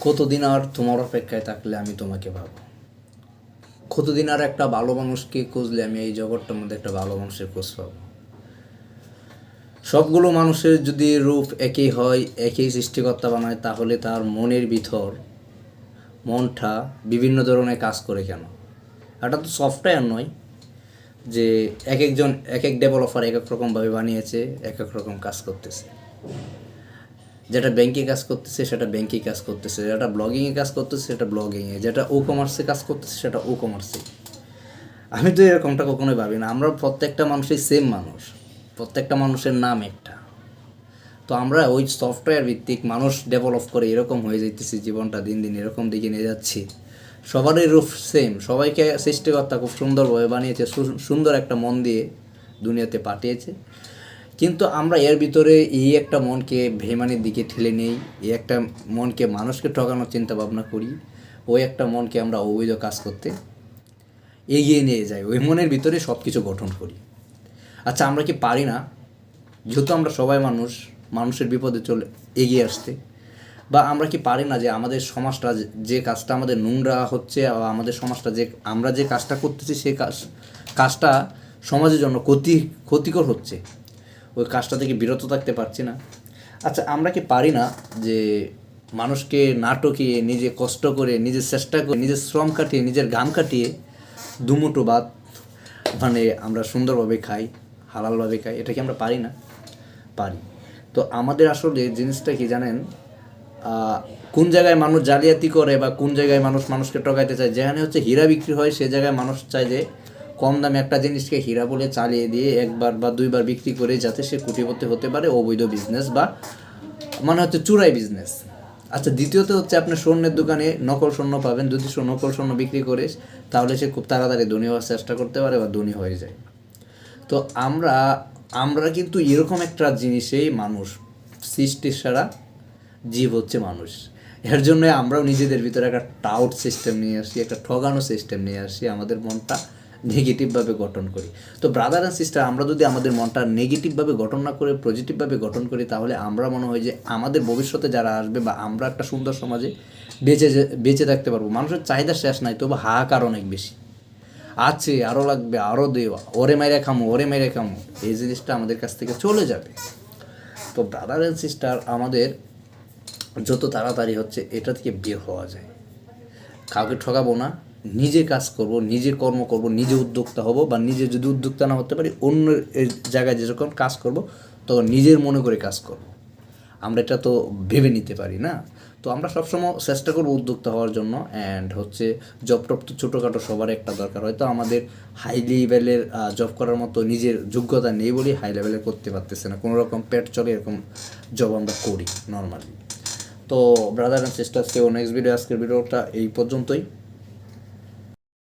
কতদিন আর তোমার অপেক্ষায় থাকলে আমি তোমাকে ভাবো কতদিন আর একটা ভালো মানুষকে খুঁজলে আমি এই জগৎটার মধ্যে একটা ভালো মানুষের খোঁজ পাবো? সবগুলো মানুষের যদি রূপ একই হয়, একই সৃষ্টিকর্তা বানায়, তাহলে তার মনের ভিতর মনটা বিভিন্ন ধরনের কাজ করে কেন? এটা তো সফটওয়্যার নয় যে এক একজন, এক এক ডেভেলপার এক এক রকমভাবে বানিয়েছে, এক এক রকম কাজ করতেছে। যেটা ব্যাংকে কাজ করতেছে, সেটা ব্যাংকে কাজ করতেছে। যেটা ব্লগিংয়ে কাজ করতেছে, সেটা ব্লগিংয়ে যেটা ও কমার্সে কাজ করতেছে, সেটা ও কমার্সে আমি তো এরকমটা কখনোই ভাবি না। আমরা প্রত্যেকটা মানুষই সেম মানুষ। প্রত্যেকটা মানুষের নাম একটা। তো আমরা ওই সফটওয়্যার ভিত্তিক মানুষ ডেভেলপ করে এরকম হয়ে যাইতেছি, জীবনটা দিন দিন এরকম দিকে নিয়ে যাচ্ছি। সবারই রূপ সেম সবাইকে সৃষ্টিকর্তা খুব সুন্দরভাবে বানিয়েছে সুন্দর একটা মন দিয়ে দুনিয়াতে পাঠিয়েছে। কিন্তু আমরা এর ভিতরে এই একটা মনকে ভেমানের দিকে ঠেলে নেই, এই একটা মনকে মানুষকে ঠকানোর চিন্তা ভাবনা করি, ওই একটা মনকে আমরা অবৈধ কাজ করতে এগিয়ে নিয়ে যাই, ওই মনের ভিতরে সব কিছু গঠন করি। আচ্ছা আমরা কি পারি না? যেহেতু আমরা সবাই মানুষ, মানুষের বিপদে চলে, এগিয়ে আসতে। বা আমরা কি পারি না যে আমাদের সমাজটা যে- কাজটা আমাদের নোংরা হচ্ছে বা আমাদের সমাজটা যে, আমরা যে কাজটা করতেছি সেই কাজ, কাজটা সমাজের জন্য ক্ষতি, ক্ষতিকর হচ্ছে। ওই কাজটা থেকে বিরত থাকতে পারছি না। আচ্ছা আমরা কি পারি না যে মানুষকে না টকিয়ে নিজে কষ্ট করে নিজের চেষ্টা করে, নিজের শ্রম কাটিয়ে, নিজের ঘাম কাটিয়ে দুমুটো ভাত মানে আমরা সুন্দরভাবে খাই, হালালভাবে খাই, এটা কি আমরা পারি না? পারি। তো আমাদের আসলে জিনিসটা কি জানেন? কোন জায়গায় মানুষ জালিয়াতি করে বা কোন জায়গায় মানুষ মানুষকে টকাইতে চায়, যেখানে হচ্ছে হীরা বিক্রি হয়, সে জায়গায় মানুষ চায় যে কম দামে একটা জিনিসকে হীরা বলে চালিয়ে দিয়ে একবার বা দুইবার বিক্রি করে যাতে সে কোটিপতি হতে পারে অবৈধ বিজনেস বা মানে হচ্ছে চুরাই বিজনেস আচ্ছা দ্বিতীয়ত হচ্ছে আপনি স্বর্ণের দোকানে নকল স্বর্ণ পাবেন। যদি নকল স্বর্ণ বিক্রি করে, তাহলে সে খুব তাড়াতাড়ি ধনী হওয়ার চেষ্টা করতে পারে বা ধনী হয়ে যায়। তো আমরা আমরা কিন্তু এরকম একটা জিনিসেই মানুষ সৃষ্টির সারা জীব হচ্ছে মানুষ। এর জন্য আমরাও নিজেদের ভিতরে একটা টাউট সিস্টেম নিয়ে আসি, একটা ঠগানো সিস্টেম নিয়ে আসি, আমাদের মনটা নেগেটিভভাবে গঠন করি। তো ব্রাদার অ্যান্ড সিস্টার আমরা যদি আমাদের মনটা নেগেটিভভাবে গঠন না করে পজিটিভভাবে গঠন করি, তাহলে আমরা মনে হয় যে আমাদের ভবিষ্যতে যারা আসবে বা আমরা একটা সুন্দর সমাজে বেঁচে বেঁচে থাকতে পারব, মানুষের চাহিদা শেষ নাই, তবু হাহাকার অনেক বেশি। আছে আরও লাগবে আরও দেওয়া ওরে মাইরে খামো, ওরে মাইরে খামো, এই জিনিসটা আমাদের কাছ থেকে চলে যাবে। তো ব্রাদার অ্যান্ড সিস্টার আমাদের যত তাড়াতাড়ি হচ্ছে, এটা থেকে বের হওয়া যায়। কাউকে ঠকাবো না নিজে কাজ করব, নিজে কর্ম করব, নিজে উদ্যোক্তা হব বা নিজে যদি উদ্যোক্তা না হতে পারি, অন্য জায়গায় যেরকম কাজ করব, তখন নিজের মনে করে কাজ করব। আমরা এটা তো ভেবে নিতে পারি না। তো আমরা সবসময় চেষ্টা করব উদ্যোক্তা হওয়ার জন্য অ্যান্ড হচ্ছে জব টপ তো ছোটোখাটো সবার একটা দরকার। হয়তো আমাদের হাই লেভেলের জব করার মতো নিজের যোগ্যতা নেই বলেই হাই লেভেলের করতে পারতেছে না। কোনো রকম পেট চলে এরকম জব আমরা করি নর্মালি তো ব্রাদার অ্যান্ড সিস্টার্স কেউ নেক্সট ভিডিও আজকের ভিডিওটা এই পর্যন্তই।